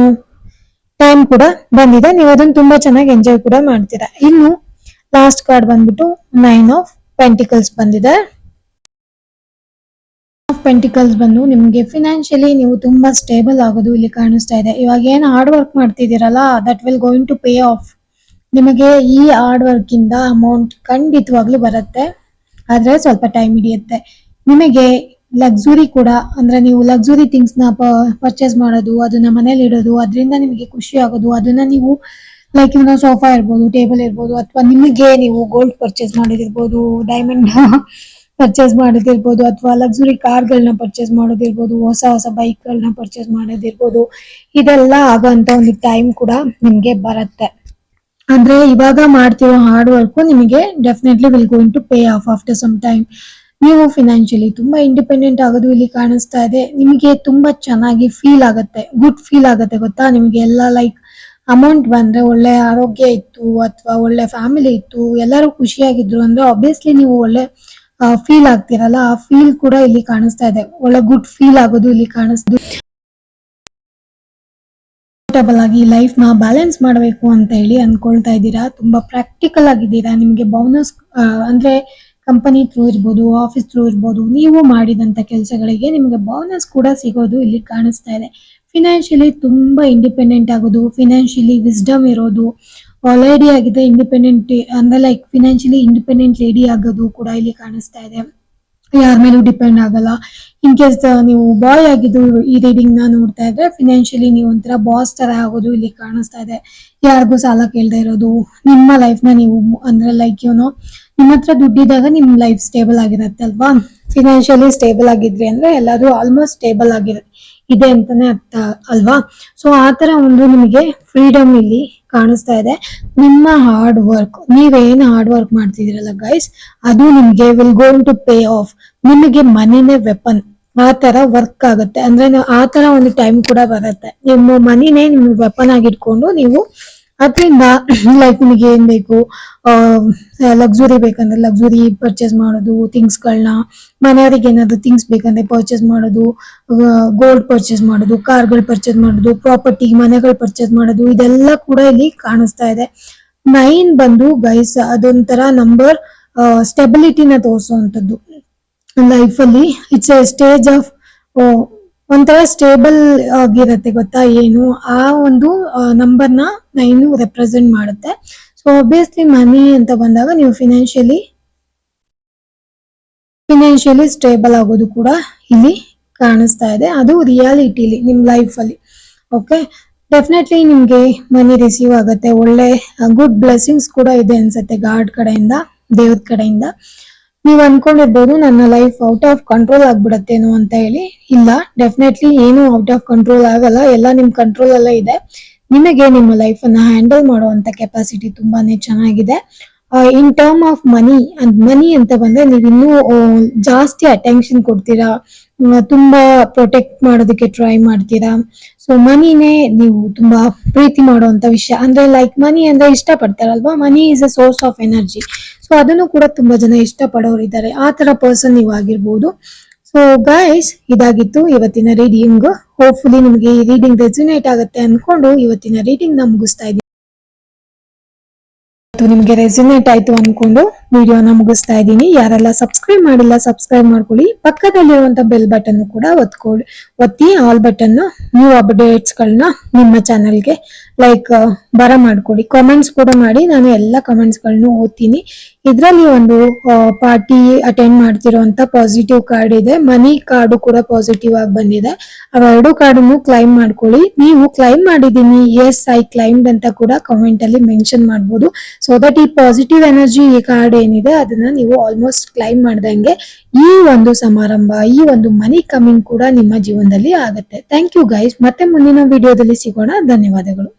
ಟೈಮ್ ಕೂಡ ಬಂದಿದೆ. ನೀವು ಅದನ್ನ ತುಂಬಾ ಚೆನ್ನಾಗಿ ಎಂಜಾಯ್ ಕೂಡ ಮಾಡ್ತೀರಾ. ಇನ್ನು ಲಾಸ್ಟ್ ಕಾರ್ಡ್ ಬಂದ್ಬಿಟ್ಟು ನೈನ್ ಆಫ್ ಪೆಂಟಿಕಲ್ಸ್ ಬಂದಿದೆ. ಪೆಂಟಿಕಲ್ಸ್ ಬಂದು ನಿಮಗೆ ಫಿನಾನ್ಷಿಯಲಿ ನೀವು ತುಂಬಾ ಸ್ಟೇಬಲ್ ಆಗೋದು ಇಲ್ಲಿ ಕಾಣಿಸ್ತಾ ಇದೆ. ಇವಾಗ ಏನು hard work ಮಾಡ್ತಿದ್ದೀರಲ್ಲ that will going to pay off ನಿಮಗೆ ಈ ಹಾರ್ಡ್ ವರ್ಕ್ ಇಂದ ಅಮೌಂಟ್ ಖಂಡಿತವಾಗ್ಲೂ ಬರುತ್ತೆ. ಆದ್ರೆ ಸ್ವಲ್ಪ ಟೈಮ್ ಹಿಡಿಯುತ್ತೆ. ನಿಮಗೆ ಲಕ್ಸುರಿ ಕೂಡ, ಅಂದ್ರೆ ನೀವು ಲಕ್ಸುರಿ ಥಿಂಗ್ಸ್ನ ಪರ್ಚೇಸ್ ಮಾಡೋದು, ಅದನ್ನ ಮನೇಲಿ ಇಡೋದು ಅದರಿಂದ ನಿಮಗೆ ಖುಷಿ ಆಗೋದು, ಅದನ್ನ ನೀವು ಲೈಕ್ ಏನೋ ಸೋಫಾ ಇರ್ಬೋದು ಟೇಬಲ್ ಇರ್ಬೋದು, ಅಥವಾ ನಿಮಗೆ ನೀವು ಗೋಲ್ಡ್ ಪರ್ಚೇಸ್ ಮಾಡೋದಿರ್ಬೋದು ಡೈಮಂಡ್ ಪರ್ಚೇಸ್ ಮಾಡೋದಿರ್ಬೋದು, ಅಥವಾ ಲಕ್ಸುರಿ ಕಾರ್ಗಳನ್ನ ಪರ್ಚೇಸ್ ಮಾಡೋದಿರ್ಬೋದು, ಹೊಸ ಹೊಸ ಬೈಕ್ಗಳನ್ನ ಪರ್ಚೇಸ್ ಮಾಡೋದಿರ್ಬೋದು, ಇದೆಲ್ಲ ಆಗೋಂತ ಒಂದು ಟೈಮ್ ಕೂಡ ನಿಮ್ಗೆ ಬರುತ್ತೆ. ಅಂದ್ರೆ ಇವಾಗ ಮಾಡ್ತಿರೋ ಹಾರ್ಡ್ ವರ್ಕ್ ನಿಮಗೆ definitely will going to pay off after some time ನೀವು ಫಿನಾನ್ಷಿಯಲಿ ತುಂಬಾ ಇಂಡಿಪೆಂಡೆಂಟ್ ಆಗೋದು ಇಲ್ಲಿ ಕಾಣಿಸ್ತಾ ಇದೆ. ನಿಮಗೆ ತುಂಬಾ ಚೆನ್ನಾಗಿ ಫೀಲ್ ಆಗುತ್ತೆ ಗುಡ್ ಫೀಲ್ ಆಗುತ್ತೆ ಗೊತ್ತಾ? ನಿಮಗೆ ಎಲ್ಲ ಲೈಕ್ ಅಮೌಂಟ್ ಬಂದ್ರೆ ಒಳ್ಳೆ ಆರೋಗ್ಯ ಇತ್ತು ಅಥವಾ ಒಳ್ಳೆ ಫ್ಯಾಮಿಲಿ ಇತ್ತು, ಎಲ್ಲರೂ ಖುಷಿಯಾಗಿದ್ರು ಅಂದ್ರೆ ಆಬ್ವಿಯಸ್ಲಿ ನೀವು ಒಳ್ಳೆ ಫೀಲ್ ಆಗ್ತಿರಲ್ಲ, ಆ ಫೀಲ್ ಕೂಡ ಇಲ್ಲಿ ಕಾಣಿಸ್ತಾ ಇದೆ. ಒಳ್ಳೆ ಗುಡ್ ಫೀಲ್ ಆಗೋದು ಇಲ್ಲಿ ಕಾಣಿಸ್ತು ಕಂಫರ್ಟಬಲ್ ಆಗಿ ಲೈಫ್ನ ಬ್ಯಾಲೆನ್ಸ್ ಮಾಡಬೇಕು ಅಂತ ಹೇಳಿ ಅನ್ಕೊಳ್ತಾ ಇದ್ದೀರಾ? ತುಂಬಾ ಪ್ರಾಕ್ಟಿಕಲ್ ಆಗಿದ್ದೀರಾ? ನಿಮಗೆ ಬೋನಸ್ ಅಂದ್ರೆ ಕಂಪನಿ ಥ್ರೂ ಇರ್ಬೋದು ಆಫೀಸ್ ಥ್ರೂ ಇರ್ಬೋದು, ನೀವು ಮಾಡಿದಂತ ಕೆಲಸಗಳಿಗೆ ನಿಮಗೆ ಬೋನಸ್ ಕೂಡ ಸಿಗೋದು ಇಲ್ಲಿ ಕಾಣಿಸ್ತಾ ಇದೆ. ಫಿನಾನ್ಷಿಯಲಿ ತುಂಬಾ ಇಂಡಿಪೆಂಡೆಂಟ್ ಆಗೋದು ಫಿನಾನ್ಷಿಯಲಿ ವಿಸ್ಡಮ್ ಇರೋದು ಆಲ್ರೆಡಿ ಆಗಿದೆ ಇಂಡಿಪೆಂಡೆಂಟ್ ಅಂದ್ರೆ ಲೈಕ್ ಫಿನಾನ್ಷಿಯಲಿ ಇಂಡಿಪೆಂಡೆಂಟ್ ಲೇಡಿ ಆಗೋದು ಕೂಡ ಇಲ್ಲಿ ಕಾಣಿಸ್ತಾ ಇದೆ. ಯಾರ ಮೇಲೂ ಡಿಪೆಂಡ್ ಆಗಲ್ಲ. ಇನ್ ಕೇಸ್ ನೀವು ಬಾಯ್ ಆಗಿದ್ದು ಈ ರೀಡಿಂಗ್ನ ನೋಡ್ತಾ ಇದ್ರೆ ಫಿನಾನ್ಷಿಯಲಿ ನೀವು ಒಂಥರ ಬಾಸ್ ತರ ಆಗೋದು ಇಲ್ಲಿ ಕಾಣಿಸ್ತಾ ಇದೆ. ಯಾರಿಗೂ ಸಾಲ ಕೇಳದೆ ಇರೋದು. ನಿಮ್ಮ ಲೈಫ್ನ ನೀವು ಅಂದ್ರೆ ಲೈಕ್ ಏನೋ ನಿಮ್ಮ ಹತ್ರ ದುಡ್ಡಿದಾಗ ನಿಮ್ ಲೈಫ್ ಸ್ಟೇಬಲ್ ಆಗಿರತ್ತೆ ಅಲ್ವಾ? ಫಿನಾನ್ಷಿಯಲಿ ಸ್ಟೇಬಲ್ ಆಗಿದ್ರಿ ಅಂದ್ರೆ ಎಲ್ಲರೂ ಆಲ್ಮೋಸ್ಟ್ ಸ್ಟೇಬಲ್ ಆಗಿರುತ್ತೆ. ಇದೆ ಅಂತಾನೆ ಅರ್ಥ ಅಲ್ವಾ? ಸೊ ಆತರ ಒಂದು ನಿಮಗೆ ಫ್ರೀಡಮ್ ಇಲ್ಲಿ ಕಾಣಿಸ್ತಾ ಇದೆ. ನಿಮ್ಮ ಹಾರ್ಡ್ ವರ್ಕ್ ನೀವೇನು ಹಾರ್ಡ್ ವರ್ಕ್ ಮಾಡ್ತಿದ್ದೀರಲ್ಲ ಗೈಸ್ ಅದು ನಿಮಗೆ will going to pay off ನಿಮಗೆ ಮನಿನೇ ವೆಪನ್ ಆ ತರ ವರ್ಕ್ ಆಗುತ್ತೆ. ಅಂದ್ರೆ ಆ ತರ ಒಂದು ಟೈಮ್ ಕೂಡ ಬರುತ್ತೆ. ನಿಮ್ಮ ಮನಿನೇ ನಿಮ್ ವೆಪನ್ ಆಗಿಟ್ಕೊಂಡು ನೀವು ಅದರಿಂದ ಲೈಕ್ ನಿಮಗೆ ಏನ್ ಬೇಕು ಲಕ್ಸುರಿ ಬೇಕಂದ್ರೆ ಲಕ್ಸುರಿ ಪರ್ಚೇಸ್ ಮಾಡೋದು ಥಿಂಗ್ಸ್ ಗಳನ್ನ, ಮನೆಯವರಿಗೆ ಏನಾದ್ರು ಥಿಂಗ್ಸ್ ಬೇಕಂದ್ರೆ ಪರ್ಚೇಸ್ ಮಾಡೋದು ಗೋಲ್ಡ್ ಪರ್ಚೇಸ್ ಮಾಡೋದು ಕಾರ್ಗಳು ಪರ್ಚೇಸ್ ಮಾಡೋದು ಪ್ರಾಪರ್ಟಿ ಮನೆಗಳು ಪರ್ಚೇಸ್ ಮಾಡೋದು, ಇದೆಲ್ಲ ಕೂಡ ಇಲ್ಲಿ ಕಾಣಿಸ್ತಾ ಇದೆ. ನೈನ್ ಬಂದು ಗೈಸ್ ಅದೊಂಥರ ನಂಬರ್ ಸ್ಟೆಬಿಲಿಟಿನ ತೋರಿಸುವಂಥದ್ದು ಲೈಫ್ ಅಲ್ಲಿ ಇಟ್ಸ್ ಎ ಸ್ಟೇಜ್ ಆಫ್ ಒಂಥರ ಸ್ಟೇಬಲ್ ಆಗಿರತ್ತೆ, ಗೊತ್ತಾ? ಏನು? ಆ ಒಂದು ನಂಬರ್ನ ನೈನು ರೆಪ್ರೆಸೆಂಟ್ ಮಾಡುತ್ತೆ. ಸೊ ಆಬ್ವಿಯಸ್ಲಿ ಮನಿ ಅಂತ ಬಂದಾಗ ನೀವು ಫಿನಾನ್ಷಿಯಲಿ ಫಿನಾನ್ಷಿಯಲಿ ಸ್ಟೇಬಲ್ ಆಗೋದು ಕೂಡ ಇಲ್ಲಿ ಕಾಣಿಸ್ತಾ ಇದೆ. ಅದು ರಿಯಾಲಿಟಿಲಿ ನಿಮ್ ಲೈಫ್ ಅಲ್ಲಿ. ಓಕೆ ಡೆಫಿನೆಟ್ಲಿ ನಿಮ್ಗೆ ಮನಿ ರಿಸೀವ್ ಆಗುತ್ತೆ. ಒಳ್ಳೆ ಗುಡ್ ಬ್ಲೆಸ್ಸಿಂಗ್ಸ್ ಕೂಡ ಇದೆ ಅನ್ಸುತ್ತೆ, ಗಾಡ್ ಕಡೆಯಿಂದ, ದೇವ್ರ ಕಡೆಯಿಂದ. ನೀವ್ ಅನ್ಕೊಂಡಿರ್ಬೋದು ನನ್ನ ಲೈಫ್ ಔಟ್ ಆಫ್ ಕಂಟ್ರೋಲ್ ಆಗ್ಬಿಡತ್ತೇನೋ ಅಂತ ಹೇಳಿ, ಇಲ್ಲ ಡೆಫಿನೆಟ್ಲಿ ಏನು ಔಟ್ ಆಫ್ ಕಂಟ್ರೋಲ್ ಆಗಲ್ಲ, ಎಲ್ಲ ನಿಮ್ ಕಂಟ್ರೋಲ್ ಅಲ್ಲೇ ಇದೆ. ನಿಮಗೆ ನಿಮ್ಮ ಲೈಫ್ ಅನ್ನ ಹ್ಯಾಂಡಲ್ ಮಾಡುವಂತ ಕೆಪಾಸಿಟಿ ತುಂಬಾನೇ ಚೆನ್ನಾಗಿದೆ. In term of money and money ಅಂತ ಬಂದ್ರೆ ನೀವು ಇನ್ನೂ ಜಾಸ್ತಿ ಅಟೆನ್ಷನ್ ಕೊಡ್ತೀರಾ? ತುಂಬಾ ಪ್ರೊಟೆಕ್ಟ್ ಮಾಡೋದಕ್ಕೆ ಟ್ರೈ ಮಾಡ್ತೀರಾ? ಸೊ ಮನಿನೇ ನೀವು ತುಂಬಾ ಪ್ರೀತಿ ಮಾಡುವಂತ ವಿಷಯ. ಅಂದ್ರೆ ಲೈಕ್ ಮನಿ ಅಂದ್ರೆ ಇಷ್ಟ ಪಡ್ತಾರಲ್ವಾ money is a source of energy so ಅದನ್ನು ಕೂಡ ತುಂಬಾ ಜನ ಇಷ್ಟ ಪಡೋರು ಇದ್ದಾರೆ ಆ ತರ ಪರ್ಸನ್ ನೀವು ಆಗಿರ್ಬೋದು. ಸೊ ಗೈಸ್ ಇದಾಗಿತ್ತು ಇವತ್ತಿನ ರೀಡಿಂಗ್ ಹೋಪ್ಫುಲಿ ನಿಮಗೆ ಈ ರೀಡಿಂಗ್ ರೆಸ್ಯುನೇಟ್ ಆಗುತ್ತೆ ಅನ್ಕೊಂಡು ಇವತ್ತಿನ ರೀಡಿಂಗ್ನ ಮುಗಿಸ್ತಾ ಇದ್ದೀನಿ. ನಿಮ್ಗೆ ರೆಸ್ಯುನೇಟ್ ಆಯ್ತು ಅನ್ಕೊಂಡು ವಿಡಿಯೋನ ಮುಗಿಸ್ತಾ ಇದ್ದೀನಿ. ಯಾರೆಲ್ಲ ಸಬ್ಸ್ಕ್ರೈಬ್ ಮಾಡಿಲ್ಲ ಸಬ್ಸ್ಕ್ರೈಬ್ ಮಾಡ್ಕೊಳ್ಳಿ. ಪಕ್ಕದಲ್ಲಿರುವಂತ ಬೆಲ್ ಬಟನ್ ಕೂಡ ಒತ್ಕೊಳ್ಳಿ ಒತ್ತಿ ಆಲ್ ಬಟನ್ ನ್ಯೂ ಅಪ್ಡೇಟ್ಸ್ ಗಳನ್ನ ನಿಮ್ಮ ಚಾನಲ್ಗೆ ಲೈಕ್ ಬರ ಮಾಡ್ಕೊಡಿ. ಕಾಮೆಂಟ್ಸ್ ಕೂಡ ಮಾಡಿ. ನಾನು ಎಲ್ಲ ಕಮೆಂಟ್ಸ್ಗಳನ್ನು ಓದ್ತೀನಿ. ಇದರಲ್ಲಿ ಒಂದು ಪಾರ್ಟಿ ಅಟೆಂಡ್ ಮಾಡ್ತಿರೋಂತ ಪಾಸಿಟಿವ್ ಕಾರ್ಡ್ ಇದೆ. ಮನಿ ಕಾರ್ಡು ಕೂಡ ಪಾಸಿಟಿವ್ ಆಗಿ ಬಂದಿದೆ. ಅವೆರಡು ಕಾರ್ಡನ್ನು ಕ್ಲೈಮ್ ಮಾಡ್ಕೊಳ್ಳಿ. ನೀವು ಕ್ಲೈಮ್ ಮಾಡಿದೀನಿ ಎಸ್ ಐ ಕ್ಲೈಮ್ಡ್ ಅಂತ ಕೂಡ ಕಮೆಂಟ್ ಅಲ್ಲಿ ಮೆನ್ಷನ್ ಮಾಡ್ಬೋದು. ಸೊ ದಟ್ ಈ ಪಾಸಿಟಿವ್ ಎನರ್ಜಿ ಈ ಕಾರ್ಡ್ ಏನಿದೆ, ಅದನ್ನ ನೀವು ಆಲ್ಮೋಸ್ಟ್ ಕ್ಲೈಮ್ ಮಾಡ್ದಂಗೆ ಈ ಒಂದು ಸಮಾರಂಭ, ಈ ಒಂದು ಮನಿ ಕಮಿಂಗ್ ಕೂಡ ನಿಮ್ಮ ಜೀವನದಲ್ಲಿ ಆಗುತ್ತೆ. ಥ್ಯಾಂಕ್ ಯು ಗೈಸ್ ಮತ್ತೆ ಮುಂದಿನ ವಿಡಿಯೋದಲ್ಲಿ ಸಿಗೋಣ. ಧನ್ಯವಾದಗಳು.